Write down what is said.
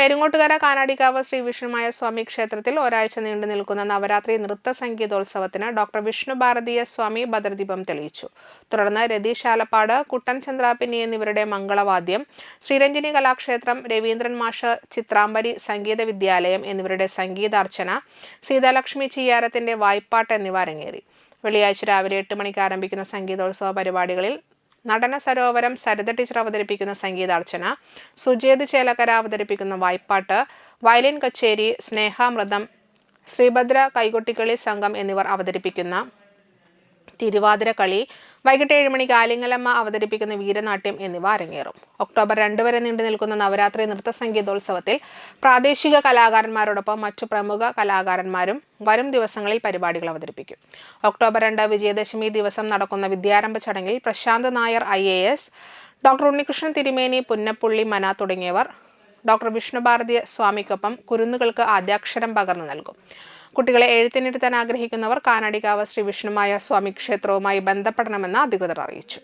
പെരുങ്ങോട്ടുകര കാനാടിക്കാവ് ശ്രീ വിഷ്ണുമായ സ്വാമി ക്ഷേത്രത്തിൽ ഒരാഴ്ച നീണ്ടു നിൽക്കുന്ന നവരാത്രി നൃത്ത സംഗീതോത്സവത്തിന് ഡോക്ടർ വിഷ്ണു ഭാരതീയ സ്വാമി ഭദ്രദീപം തെളിയിച്ചു. തുടർന്ന് രതീഷ് ആലപ്പാട് കുട്ടൻ ചന്ദ്രാപിന്നി എന്നിവരുടെ മംഗളവാദ്യം ശ്രീരഞ്ജിനി കലാക്ഷേത്രം രവീന്ദ്രൻ മാഷ് ചിത്രാംബരി സംഗീത വിദ്യാലയം എന്നിവരുടെ സംഗീതാർച്ചന സീതാലക്ഷ്മി ചിയ്യാരത്തിന്റെ വായ്പാട്ട് എന്നിവ അരങ്ങേറി. വെള്ളിയാഴ്ച രാവിലെ എട്ട് മണിക്ക് ആരംഭിക്കുന്ന സംഗീതോത്സവ പരിപാടികളിൽ നടന സരോവരം സരിത ടീച്ചർ അവതരിപ്പിക്കുന്ന സംഗീതാർച്ചന സുജേത് ചേലക്കര അവതരിപ്പിക്കുന്ന വായ്പാട്ട് വയലിൻ കച്ചേരി സ്നേഹാമൃതം ശ്രീഭദ്ര കൈകൊട്ടിക്കളി സംഘം എന്നിവർ അവതരിപ്പിക്കുന്ന തിരുവാതിര കളി വൈകിട്ട് ഏഴ് മണിക്ക് ആലിങ്ങലമ്മ അവതരിപ്പിക്കുന്ന വീരനാട്യം എന്നിവ അരങ്ങേറും. ഒക്ടോബർ രണ്ട് വരെ നീണ്ടു നിൽക്കുന്ന നവരാത്രി നൃത്ത സംഗീതോത്സവത്തിൽ പ്രാദേശിക കലാകാരന്മാരോടൊപ്പം മറ്റു പ്രമുഖ കലാകാരന്മാരും വരും ദിവസങ്ങളിൽ പരിപാടികൾ അവതരിപ്പിക്കും. ഒക്ടോബർ രണ്ട് വിജയദശമി ദിവസം നടക്കുന്ന വിദ്യാരംഭ ചടങ്ങിൽ Prashanth Nair I A S doctor Unnikrishnan Thirumeni Punnappully Mana തുടങ്ങിയവർ ഡോക്ടർ വിഷ്ണുഭാരതി സ്വാമിക്കൊപ്പം കുരുന്നുകൾക്ക് ആദ്യാക്ഷരം പകർന്നു നൽകും. കുട്ടികളെ എഴുത്തിനിരുത്താൻ ആഗ്രഹിക്കുന്നവർ കാനാടികാവ് ശ്രീ വിഷ്ണുമായ സ്വാമി ക്ഷേത്രവുമായി ബന്ധപ്പെടണമെന്ന് അധികൃതർ അറിയിച്ചു